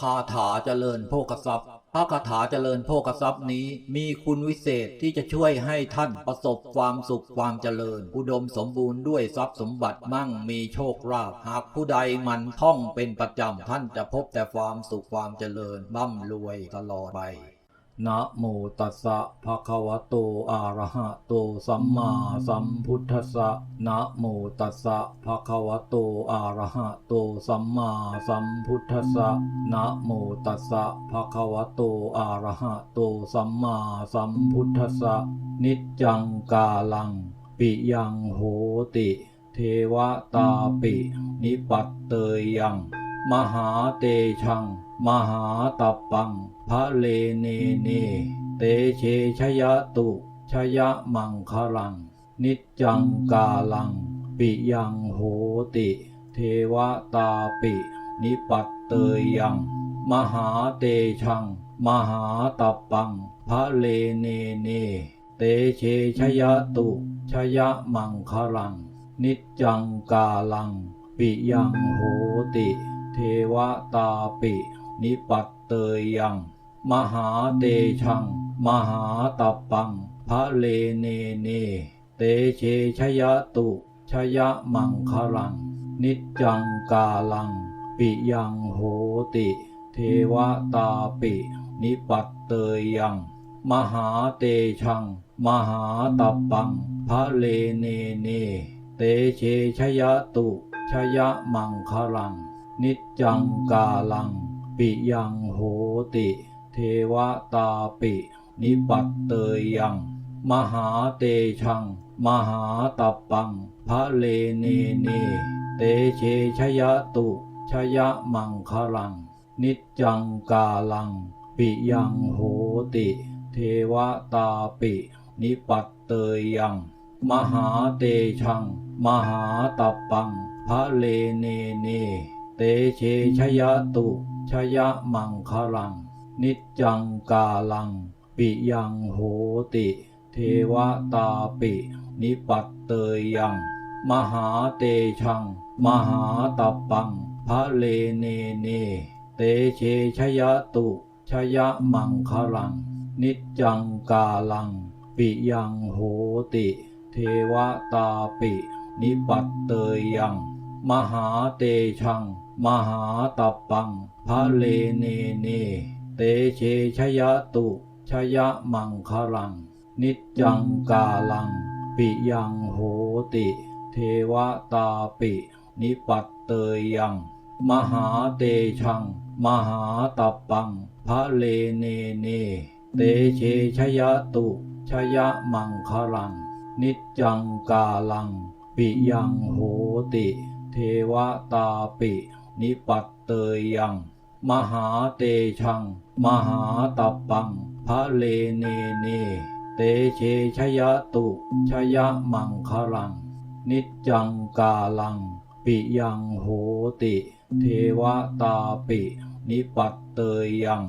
คาถาเจริญโภกทรัพย์ พระคาถาเจริญโภกทรัพย์นี้มีคุณวิเศษที่จะช่วยให้ท่านประสบความสุขความเจริญ อุดมสมบูรณ์ด้วยทรัพย์สมบัติมั่งมีโชคลาภหากผู้ใดมันท่องเป็นประจำท่านจะพบแต่ความสุขความเจริญร่ำรวยตลอดไป นะโมตัสสะภะคะวะโตอะระหะโตสัมมาสัมพุทธัสสะนะโมตัสสะภะคะวะโตอะระหะโตสัมมาสัมพุทธัสสะนะโมตัสสะภะคะวะโตอะระหะโตสัมมาสัมพุทธัสสะนิจจังกาลัง ปิยังโหติ เทวตาปิ นิปัตเตยยัง มหาเตชัง มหาตัปปัง พระเลเนเน เตเชชยตุชยมังคลัง นิจจังกาลัง ปิยังโหติ เทวตาปิ นิปัตเตยยัง มหาเตชัง มหาตัปปัง พระเลเนเน เตเชชยตุชยมังคลัง นิจจังกาลัง ปิยังโหติ เทวตาปิ นิปัตเตยยัง มหาเตชัง มหาตัปปังพระเลเนเน เตเชชยตุชยมังคลัง นิจจังกาลัง ปิยังโหติ เทวตาปิ นิปัตเตยยัง มหาเตชัง มหาตัปปังพระเลเนเน เตเชชยตุชยมังคลัง นิจจังกาลัง ปิยังโหติ เทวตาปิ นิปัตเตยยัง มหาเตชัง มหาตัปปัง พระเลเนเน เตเชชยตุชยมังคลัง นิจจังกาลัง ปิยังโหติ เทวตาปิ นิปัตเตยยัง มหาเตชัง มหาตัปปัง พระเลเนเน เตเชชยตุชยมังคลัง นิจจังกาลัง ปิยังโหติ เทวตาปิ นิปัตเตยยัง มหาเตชัง มหาตัปปังพระเลเนเน เตเชชยตุชยมังคลัง นิจจังกาลัง ปิยังโหติ เทวตาปิ นิปัตเตยยัง มหาเตชัง มหาตัปปังพระเลเนเน เตเชชยตุชยมังคลัง นิจจังกาลัง ปิยังโหติ เทวตาปิ นิปัตเตยยัง มหาเตชัง มหาตัปปังพระเลเนเน เตเชชยตุชยมังคลัง นิจจังกาลัง ปิยังโหติ เทวตาปิ นิปัตเตยยัง มหาเตชัง มหาตัปปังพระเลเนเน เตเชชยตุชยมังคลัง นิจจังกาลัง ปิยังโหติ เทวตาปิ นิปัตเตยยัง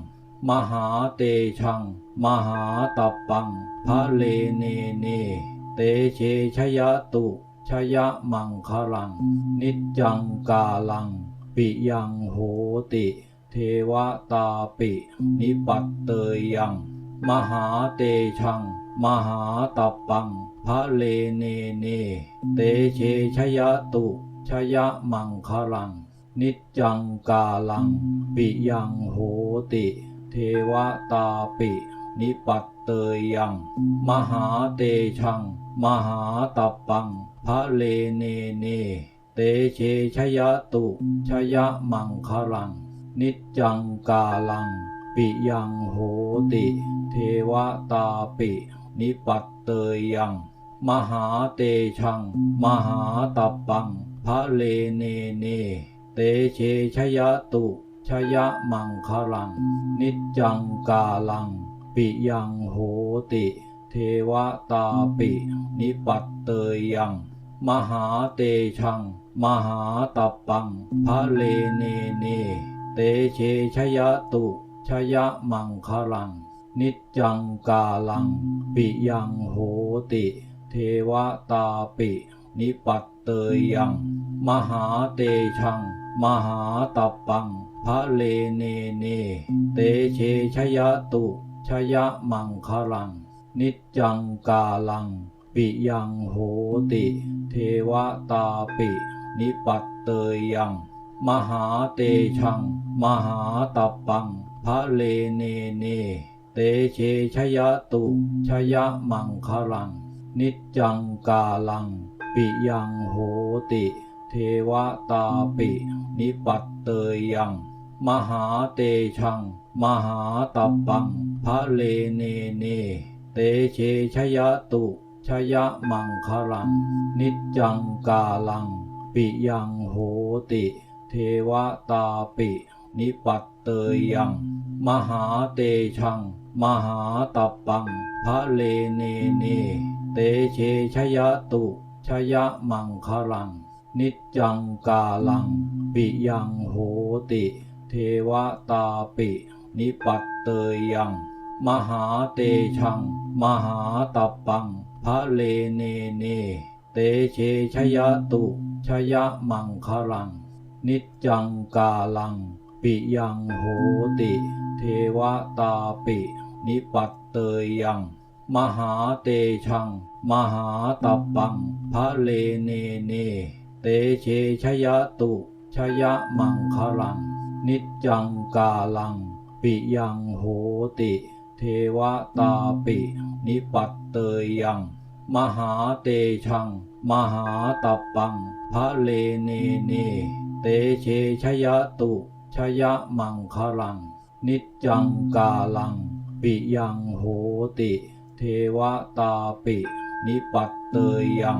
มหาเตชัง มหาตัปปังพระเลเนเน เตเชชยตุชยมังคลัง นิจจังกาลัง ปิยังโหติ เทวตาปิ นิปัตเตยยัง มหาเตชัง มหาตัปปัง พระเลเนเน เตเชชยตุชยมังคลัง นิจังกาลัง ปิยังโหติ เทวตาปิ นิปัตเตยยัง มหาเตชัง มหาตัปปัง พระเลเนเน เตเชชยตุชยมังคลัง นิจจังกาลัง ปิยังโหติ เทวตาปิ นิปัตเตยยัง มหาเตชัง มหาตัปปังพระเลเนเน เตเชชยตุชยะมังคลัง นิจจังกาลัง ปิยังโหติ เทวตาปิ นิปัตเตยยัง มหาเตชัง มหาตัปปังพระเลเนเน เตเชชยตุ ชยมังคลัง นิจจังกาลัง ปิยังโหติ เทวตาปิ นิปัตเตยยัง มหาเตชัง มหาตัปปังพระเลเนเน เตเชชยตุ ชยมังคลัง นิจจังกาลัง ปิยังโหติ เทวตาปิ นิปัตเตยยัง มหาเตชัง มหาตัปปังพระเลเนเน เตเชชยตุชยมังคลัง นิจจังกาลัง ปิยังโหติ เทวตาปิ นิปัตเตยยัง มหาเตชัง มหาตัปปังพระเลเนเน เตเชชยตุชยมังคลัง นิจจังกาลัง ปิยังโหติ เทวตาปิ นิปัตเตยยัง มหาเตชัง มหาตัปปัง พระเลเนเน เตเชชยตุชยมังคลัง นิจจังกาลัง ปิยังโหติ เทวตาปิ นิปัตเตยยัง มหาเตชัง มหาตัปปัง พระเลเนเน เตเชชยตุชยมังคลัง นิจจังกาลัง ปิยังโหติ เทวตาปิ นิปัตเตยยัง มหาเตชัง มหาตัปปังพระเลเนเน เตเชชยตุชยมังคลัง นิจจังกาลัง ปิยังโหติ เทวตาปิ นิปัตเตยยัง มหาเตชัง มหาตัปปังพระเลเนเน เตเชชยตุชยมังคลัง นิจจังกาลัง ปิยังโหติ เทวตาปิ นิปัตเตยยัง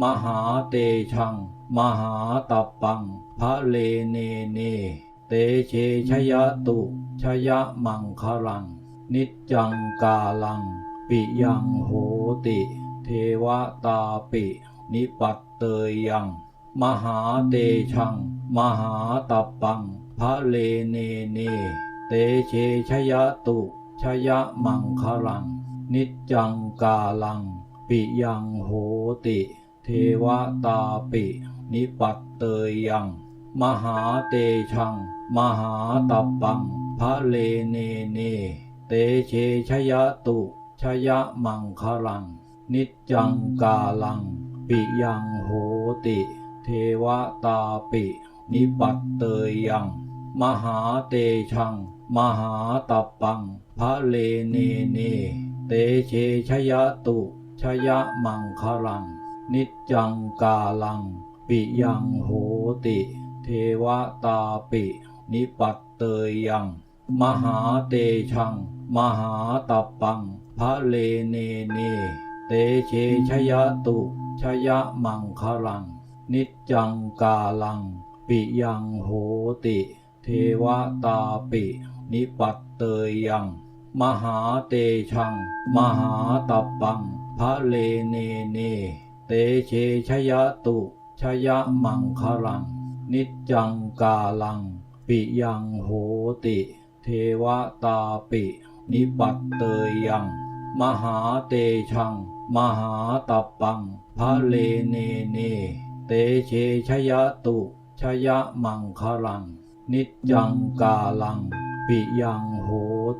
มหาเตชัง มหาตัปปังพระเลเนเน เตเชชยตุชยมังคลัง นิจจังกาลัง ปิยังโหติ เทวตาปิ นิปัตเตยยัง มหาเตชัง มหาตัปปังพระเลเนเน เตเชชยตุชยมังคลัง นิจจังกาลัง ปิยังโหติ เทวตาปิ นิปัตเตยยัง มหาเตชัง มหาตัปปังพระเลเนเน เตเชชยตุชยมังคลัง นิจจังกาลัง ปิยังโหติ เทวตาปิ นิปัตเตยยัง มหาเตชัง มหาตัปปัง พระเลเนเน เตเชชยตุ ชยมังคลัง นิจจังกาลัง ปิยังโหติ เทวตาปิ นิปัตเตยยัง มหาเตชัง มหาตัปปัง พระเลเนเน เตเชชยตุ ชยมังคลัง นิจจังกาลัง ปิยังโหติ เทวตาปิ นิปัตเตยยัง มหาเตชัง มหาตัปปังพระเลเนเน เตเชชยตุชยมังคลัง นิจจังกาลัง ปิยังโหติ เทวตาปิ นิปัตเตยยัง มหาเตชัง มหาตัปปังพระเลเนเน เตเชชยตุชยมังคลัง นิจจังกาลัง ปิยังโห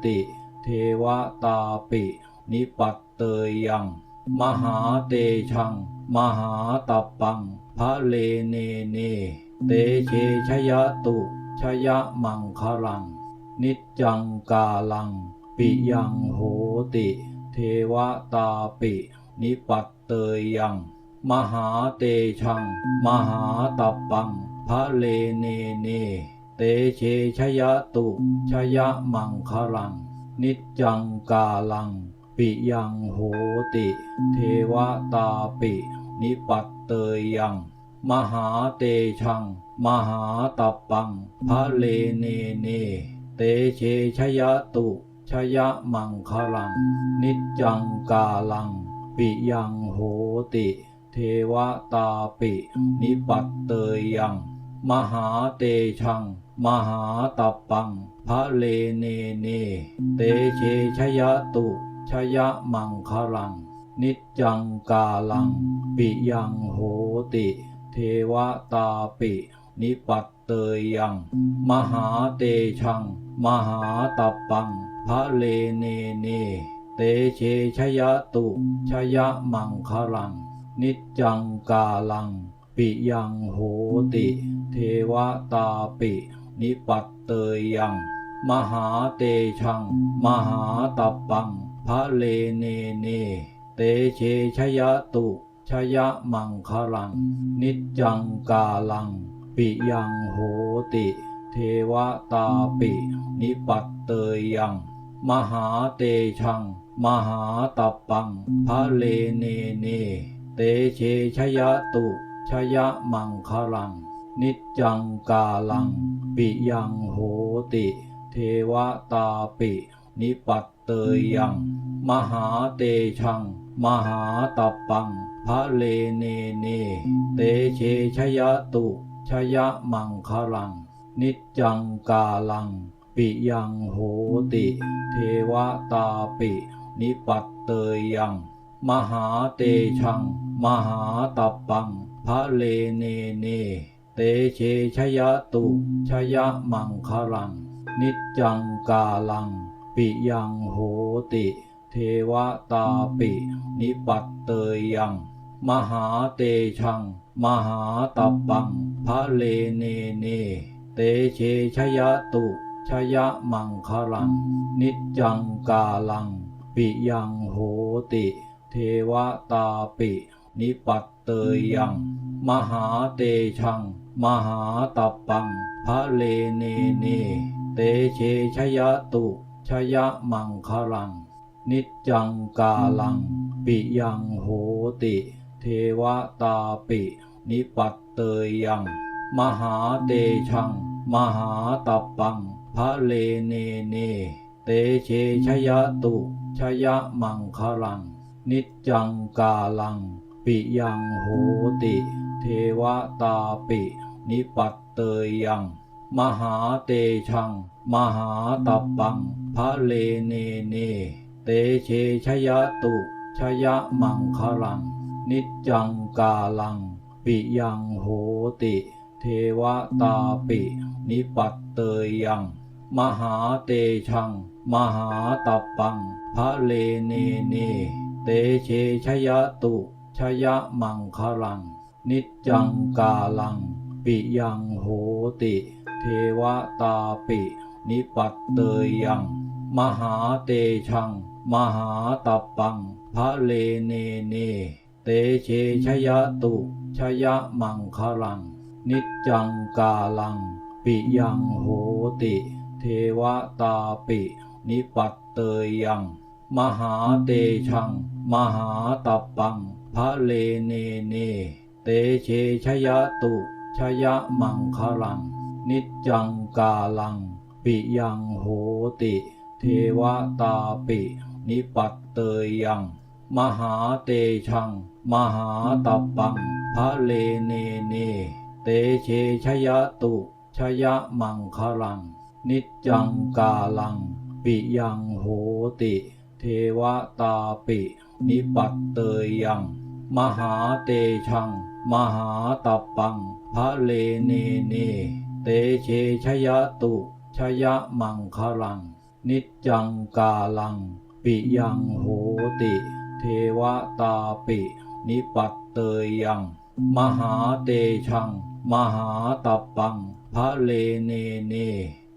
ติ เทวตาปิ นิปัตเตยยัง มหาเตชัง มหาตัปปังพระเลเนเน เตเชชยตุชยมังคลัง นิจจังกาลัง ปิยังโหติ เทวตาปิ นิปัตเตยยัง มหาเตชัง มหาตัปปังพระเลเนเน เตเชชยตุชยมังคลัง นิจจังกาลัง ปิยังโหติ เทวตาปิ นิปัตเตยยัง มหาเตชัง มหาตัปปังพระเลเนเน เตเชชยตุชยมังคลัง นิจจังกาลัง ปิยังโหติ เทวตาปิ นิปัตเตยยัง มหาเตชัง มหาตัปปัง พระเลเนเน เตเชชยตุชยมังคลัง นิจจังกาลัง ปิยังโหติ เทวตาปิ นิปัตเตยยัง มหาเตชัง มหาตัปปัง พระเลเนเน เตเชชยตุชยมังคลัง นิจจังกาลัง ปิยังโหติ เทวตาปิ นิปัตเตยยัง มหาเตชัง มหาตัปปัง พระเลเนเน เตเชชยตุชยมังคลัง นิจจังกาลัง ปิยังโหติ เทวตาปิ นิปัตเตยยัง มหาเตชัง มหาตัปปัง พระเลเนเน เตเชชยตุชยมังคลัง นิจจังกาลัง ปิยังโหติ เทวตาปิ นิปัตเตยยัง มหาเตชัง มหาตัปปังพระเลเนเน เตเชชยตุชยมังคลัง นิจจังกาลัง ปิยังโหติ เทวตาปิ นิปัตเตยยัง มหาเตชัง มหาตัปปัง พระเลเนเน เตเชชยตุชยมังคลัง นิจจังกาลัง ปิยังโหติ เทวตาปิ นิปัตเตยยัง มหาเตชัง มหาตัปปัง พระเลเนเน เตเชชยตุชยมังคลัง นิจจังกาลัง ปิยังโหติ เทวตาปิ นิปัตเตยยัง มหาเตชัง มหาตัปปัง พระเลเนเน เตเชชยตุชยมังคลัง นิจจังกาลัง ปิยังโหติ เทวตาปิ นิปัตเตยยัง มหาเตชัง มหาตัปปัง พระเลเนเน เตเชชยตุชยมังคลัง นิจจังกาลัง ปิยังโหติ เทวตาปิ นิปัตเตยยัง มหาเตชัง มหาตัปปังพระเลเนเน เตเชชยตุชยมังคลัง นิจจังกาลัง ปิยังโหติ เทวตาปิ นิปัตเตยยัง มหาเตชัง มหาตัปปังพระเลเนเน เตเชชยตุชยมังคลัง นิจจังกาลัง ปิยังโหติ เทวตาปิ นิปัตเตยยัง มหาเตชัง มหาตัปปังพระเลเนเน เตเชชยตุชยมังคลัง นิจจังกาลัง ปิยังโหติ เทวตาปิ นิปัตเตยยัง มหาเตชัง มหาตัปปัง พระเลเนเน เตเชชยตุชยมังคลัง นิจจังกาลัง ปิยังโหติ เทวตาปิ นิปัตเตยยัง มหาเตชัง มหาตัปปัง พระเลเนเน เตเชชยตุชยมังคลัง นิจจังกาลัง ปิยังโหติ เทวตาปิ นิปัตเตยยัง มหาเตชัง มหาตัปปัง พระเลเนเน เตเชชยตุชยมังคลัง นิจจังกาลัง ปิยังโหติ เทวตาปิ นิปัตเตยยัง มหาเตชัง มหาตัปปัง พระเลเนเน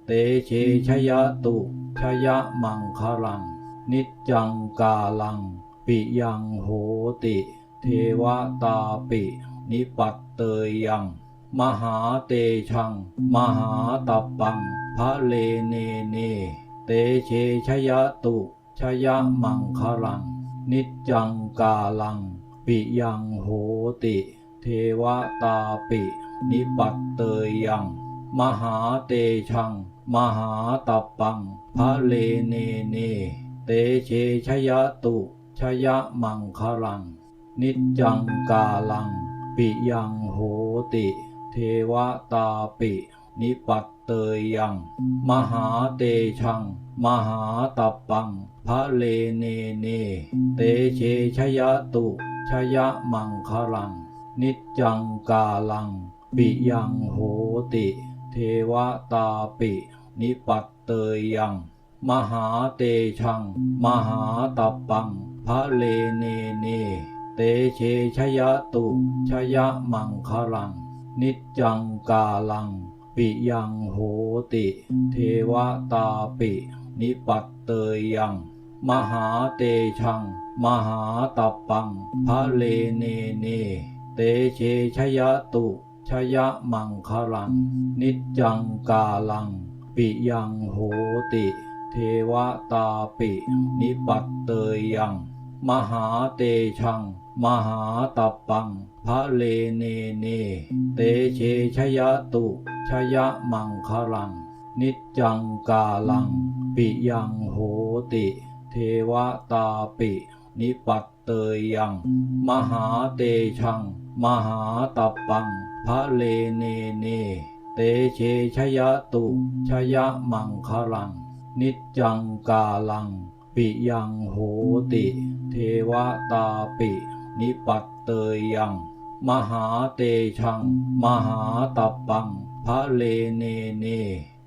เตเชชยตุชยมังคลัง นิจจังกาลัง ปิยังโหติ เทวตาปิ นิปัตเตยยัง มหาเตชัง มหาตัปปังพระเลเนเน เตเชชยตุชยมังคลัง นิจจังกาลัง ปิยังโหติ เทวตาปิ นิปัตเตยยัง มหาเตชัง มหาตัปปังพระเลเนเน เตเชชยตุชยมังคลัง นิจังกาลัง ปิยังโหติ เทวตาปิ นิปัตเตยยัง มหาเตชัง มหาตัปปังพระเลเนเน เตเชชยตุชยมังคลัง นิจังกาลัง ปิยังโหติ เทเทวตาปิ นิปัตเตยยัง มหาเตชัง มหาตัปปังพระเลเนเน เตเชชยตุชยมังคลัง นิจจังกาลัง ปิยังโหติ เทวตาปิ นิปัตเตยยัง มหาเตชัง มหาตัปปังพระเลเนเน เตเชชยตุชยมังคลัง นิจจังกาลัง ปิยังโหติ เทวตาปิ นิปัตเตยยัง มหาเตชัง มหาตัปปังพระเลเนเน เตเชชยตุชยมังคลัง นิจจังกาลัง ปิยังโหติ เทวตาปิ นิปัตเตยยัง มหาเตชัง มหาตัปปังพระเลเนเน เตเชชยตุชยมังคลัง นิจจังกาลัง ปิยังโหติ เทวตาปิ นิปัตเตยยัง มหาเตชัง มหาตัปปังพระเลเนเน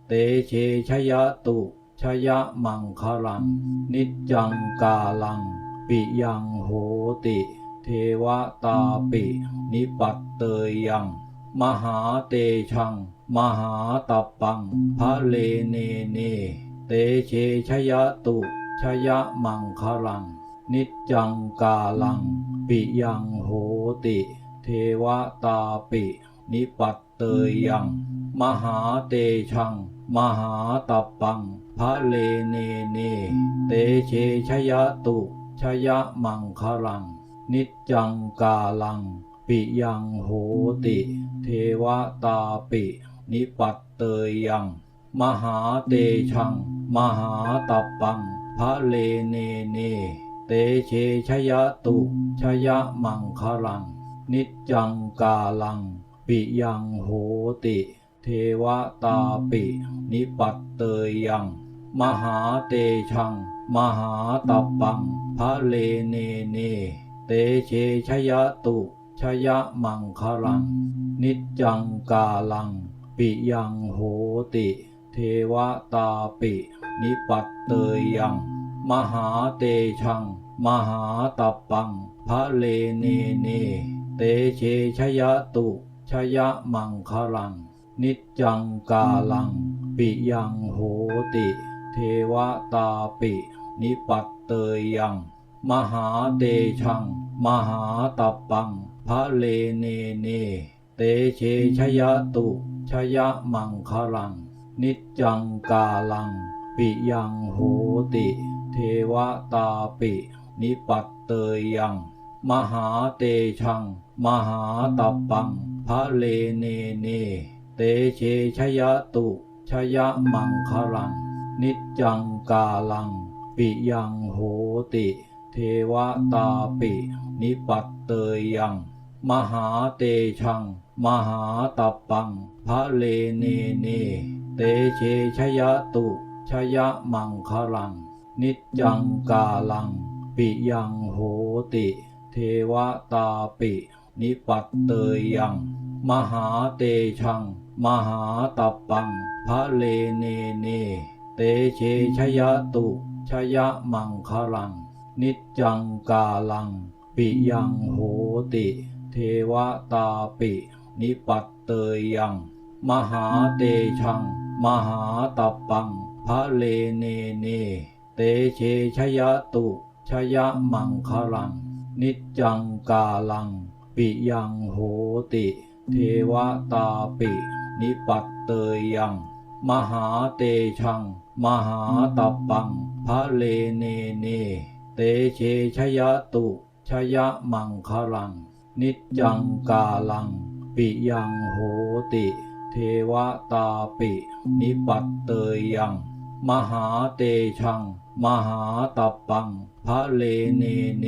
เตเชชยตุชยมังคลัง นิจจังกาลัง ปิยังโหติ เทวตาปิ นิปัตเตยยัง มหาเตชัง มหาตัปปังพระเลเนเน เตเชชยตุ ชยมังคลัง นิจจังกาลัง ปิยังโหติ เทวตาปิ นิปัตเตยยัง มหาเตชัง มหาตัปปังพระเลเนเน เตเชชยตุ ชยมังคลัง นิจจังกาลัง ปิยังโหติ เทวตาปิ นิปัตเตยยัง มหาเตชัง มหาตัปปังพระเลเนเน เตเชชยตุชยมังคลัง นิจจังกาลัง ปิยังโหติ เทวตาปิ นิปัตเตยยัง มหาเตชัง มหาตัปปังพระเลเนเน เตเชชยตุชยมังคลัง นิจจังกาลัง ปิยังโหติ ทวตาปิ นิปัตเตยยัง มหาเตชัง มหาตัปปัง พระเลเนเน เตเชชยตุ ชยมังคลัง นิจจังกาลัง ปิยังโหติ เทวตาปิ นิปัตเตยยัง มหาเตชัง มหาตัปปัง พระเลเนเน เตเชชยตุ ชยมังคลัง นิจจังกาลัง ปิยังโหติ เทวตาปิ นิปัตเตยยัง มหาเตชัง มหาตัปปังพระเลเนเน เตเชชยตุชยมังคลัง นิจจังกาลัง ปิยังโหติ เทวตาปิ นิปัตเตยยัง มหาเตชัง มหาตัปปังพระเลเนเน เตเชชยตุ ชยมังคลัง นิจจังกาลัง ปิยังโหติ เทวตาปิ นิปัตเตยยัง มหาเตชัง มหาตัปปังพระเลเนเน เตเชชยตุ ชยมังคลัง นิจจังกาลัง ปิยังโหติ เทวตาปิ นิปัตเตยยัง มหาเตชัง มหาตัปปังพระเลเนเน เตเชชยตุชยมังคลัง นิจจังกาลัง ปิยังโหติ เทวตาปิ นิปัตเตยยัง มหาเตชัง มหาตัปปังพระเลเนเน เตเชชยตุชยมังคลัง นิจจังกาลัง ปิยังโหติ เทวตาปิ นิปัตเตยยัง มหาเตชัง มหาตัปปังพระเลเนเน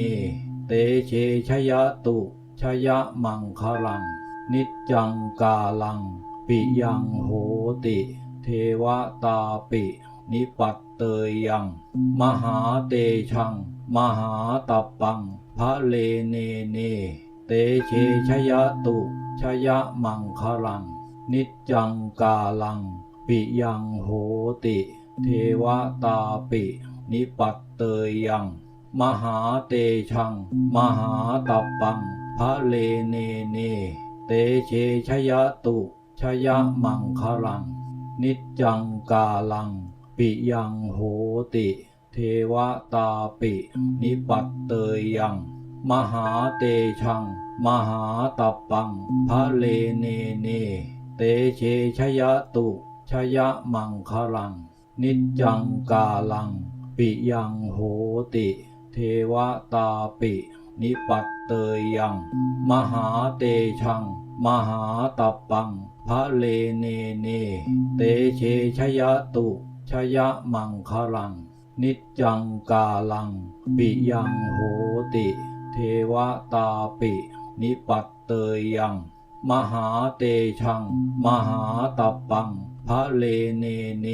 เตเชชยตุชยมังคลัง นิจจังกาลัง ปิยังโหติ เทวตาปิ นิปัตเตยยัง มหาเตชัง มหาตัปปังพระเลเนเน เตเชชยตุชยมังคลังนนิจจังกาลัง ปิยังโหติ เทวตาปิ นิปัตเตยยัง มหาเตชัง มหาตัปปังพระเลเนเน เตเชชยตุ ชยมังคลัง นิจจังกาลัง ปิยังโหติ เทวตาปิ นิปัตเตยยัง มหาเตชัง มหาตัปปังพระเลเนเน เตเชชยตุ ชยมังคลัง นิจจังกาลัง ปิยังโหติ เทวตาปิ นิปัตเตยยัง มหาเตชัง มหาตัปปังพระเลเนเน เตเชชยตุชยมังคลัง นิจจังกาลัง ปิยังโหติ เทวตาปิ นิปัตเตยยัง มหาเตชัง มหาตัปปัง พระเลเนเน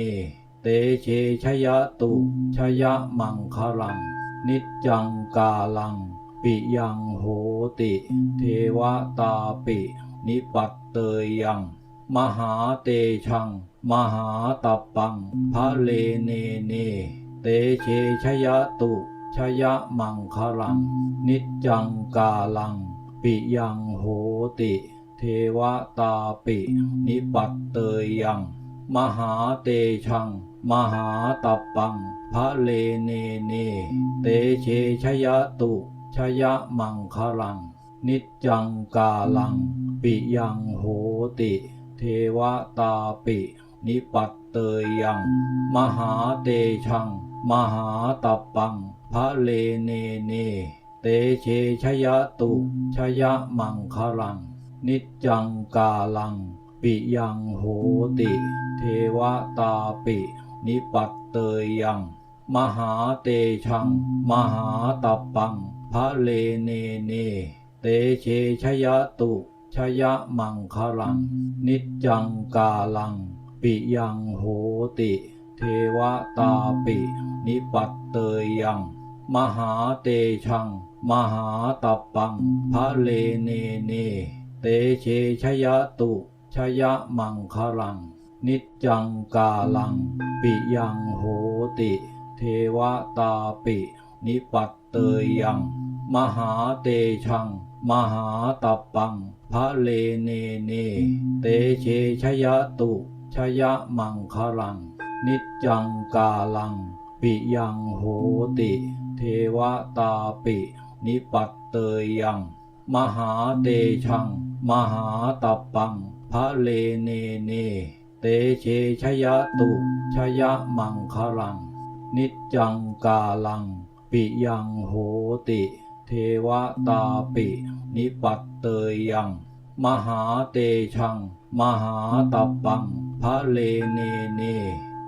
เตเชชยตุชยมังคลัง นิจจังกาลัง ปิยังโหติ เทวตาปิ นิปัตเตยยัง มหาเตชัง มหาตัปปัง พระเลเนเน เตเชชยตุชยมังคลัง นิจจังกาลัง ปิยังโหติ เทวตาปิ นิปัตเตยยัง มหาเตชัง มหาตัปปัง พระเลเนเน เตเชชยตุ ชยมังคลัง นิจจังกาลัง ปิยังโหติ เทวตาปิ นิปัตเตยยัง มหาเตชัง มหาตัปปัง พระเลเนเน เตเชชยตุ ชยมังคลัง นิจจังกาลัง ปิยังโหติ เทวตาปิ นิปัตเตยยัง มหาเตชัง มหาตัปปังพระเลเนเน เตเชชยตุชยมังคลัง นิจจังกาลัง ปิยังโหติ เทวตาปิ นิปัตเตยยัง มหาเตชัง มหาตัปปังพระเลเนเน เตเชชยตุชยมังคลัง นิจจังกาลัง ปิยังโหติ เทวตาปิ นิปัตเตยยัง มหาเตชัง มหาตัปปังพระเลเนเน เตเชชยตุชยมังคลัง นิจจังกาลัง ปิยังโหติ เทวตาปิ นิปัตเตยยัง มหาเตชัง มหาตัปปังพระเลเนเน เตเชชยตุชยมังคลัง นิจจังกาลัง ปิยังโหติ เทวตาปิ นิปัตเตยยัง มหาเตชัง มหาตัปปังพระเลเนเน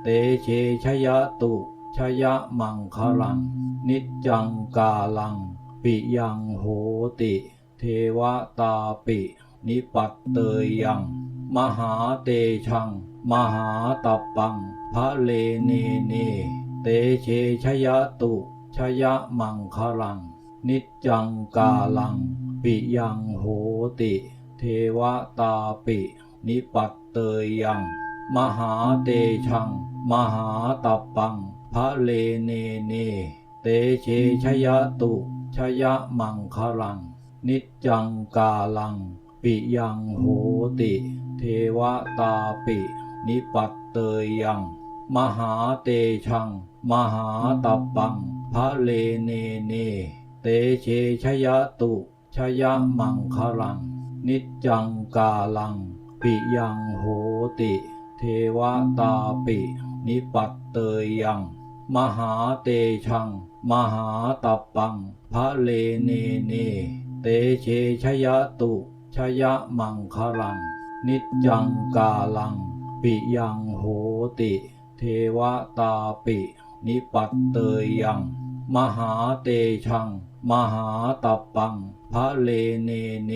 เตเชชยตุชยมังคลัง นิจจังกาลัง ปิยังโหติ เทวตาปิ นิปัตเตยยัง มหาเตชัง มหาตัปปัง พระเลเนเน เตเชชยตุชยมังคลัง นิจจังกาลัง ปิยังโหติ เทวตาปิ นิปัตเตยยัง มหาเตชัง มหาตัปปัง พระเลเนเน เตเชชยตุชยมังคลัง นิจจังกาลัง ปิยังโหติ เทวตาปิ นิปัตเตยยัง มหาเตชัง มหาตัปปังพระเลเนเน เตเชชยตุชยมังคลัง นิจจังกาลัง ปิยังโหติ เทวตาปิ นิปัตเตยยัง มหาเตชัง มหาตัปปังพระเลเนเน เตเชชยตุชยมังคลัง นิจจังกาลัง ปิยังโหติ เทวตาปิ นิปัตเตยยัง มหาเตชัง มหาตัปปังพระเลเนเน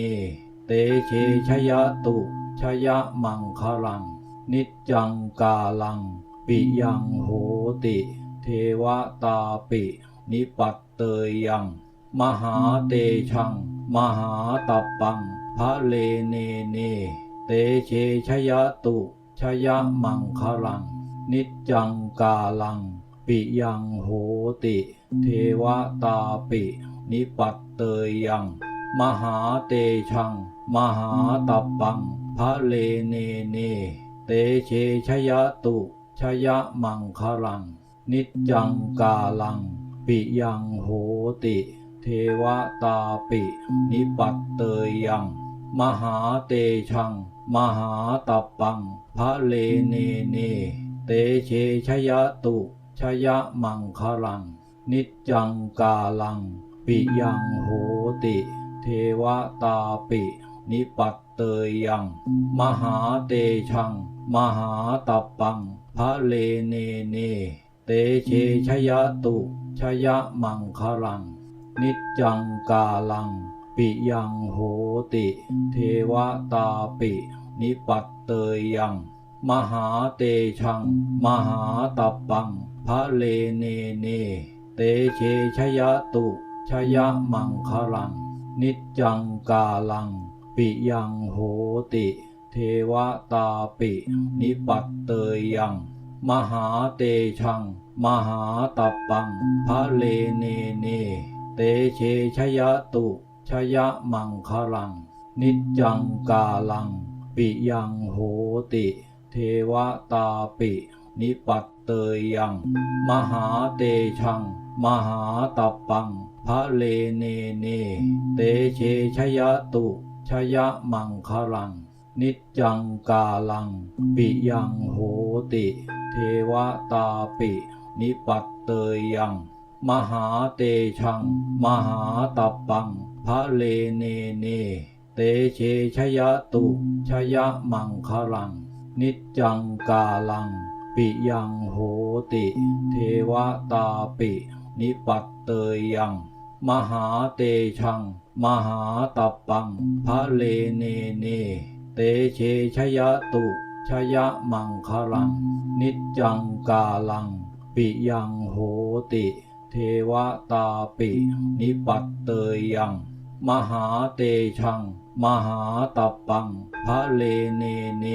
เตเชชยตุชยมังคลัง นิจจังกาลัง ปิยังโหติ เทวตาปิ นิปัตเตยยัง มหาเตชัง มหาตัปปังพระเลเนเน เตเชชยตุชยมังคลัง นิจจังกาลัง ปิยังโหติ เทวตาปิ นิปัตเตยยัง มหาเตชัง มหาตัปปังพระเลเนเน เตเชชยตุชยมังคลัง นิจจังกาลัง ปิยังโหติ เทวตาปิ นิปัตเตยยัง มหาเตชัง มหาตัปปัง พระเลเนเน เตเชชยตุชยมังคลัง นิจจังกาลัง ปิยังโหติ เทวตาปิ นิปัตเตยยัง มหาเตชัง มหาตัปปัง พระเลเนเน เตเชชยตุชยมังคลัง นิจจังกาลัง ปิยังโหติ เทวตาปิ นิปัตเตยยัง มหาเตชัง มหาตัปปัง พระเลเนเน เตเชชยตุชยมังคลัง นิจจังกาลัง ปิยังโหติ เทวตาปิ นิปัตเตยยัง มหาเตชัง มหาตัปปัง พระเลเนเน เตเชชยะตุชยะมังคลัง นิจังกาลัง ปิยังโหติ เทวตาปิ นิปัตเตยยัง มหาเตชัง มหาตัปปังพระเลเนเน เตเชชยะตุชยะมังคลัง นิจจังกาลัง ปิยังโหติ เทวตาปิ นิปัตเตยยัง มหาเตชัง มหาตัปปัง พระเลเนเน เตเชชยตุชยมังคลัง นิจจังกาลัง ปิยังโหติ เทวตาปิ นิปัตเตยยัง มหาเตชัง มหาตัปปัง พระเลเนเน เตเชชยตุชยมังคลัง นิจจังกาลัง ปิยังโหติ เทวตาปิ นิปัตเตยยัง มหาเตชัง มหาตัปปัง พระเลเนเน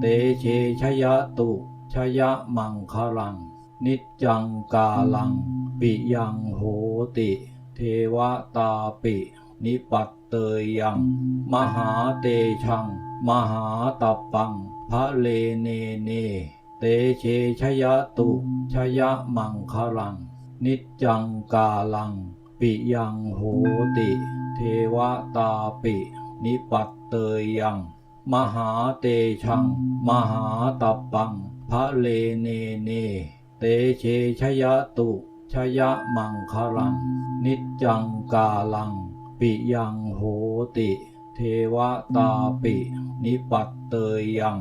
เตเชชยตุชยมังคลัง นิจจังกาลัง ปิยังโหติ เทวตาปิ นิปัตเตยยัง มหาเตชัง มหาตัปปัง พระเลเนเน เตเชชยตุชยมังคลัง นิจจังกาลัง ปิยังโหติ เทวตาปิ นิปัตเตยยัง มหาเตชัง มหาตัปปังพระเลเนเน เตเชชยตุชยมังคลัง นิจจังกาลัง ปิยังโหติ เทวตาปิ นิปัตเตยยัง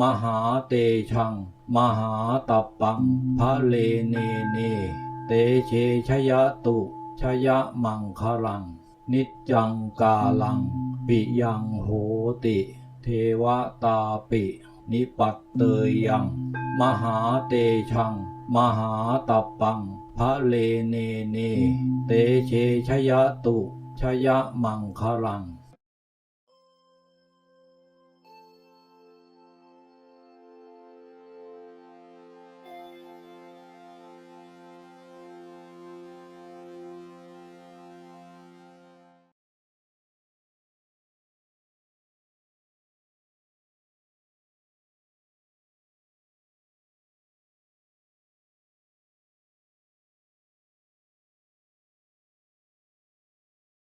มหาเตชัง มหาตัปปังพระเลเนเน เตเชชยะตุชยะมังคลัง นิจจังกาลัง ปิยังโหติ เทวตาปิ นิปัตเตยยัง มหาเตชัง มหาตัปปังพระเลเนเน เตเชชยะตุชยะมังคลัง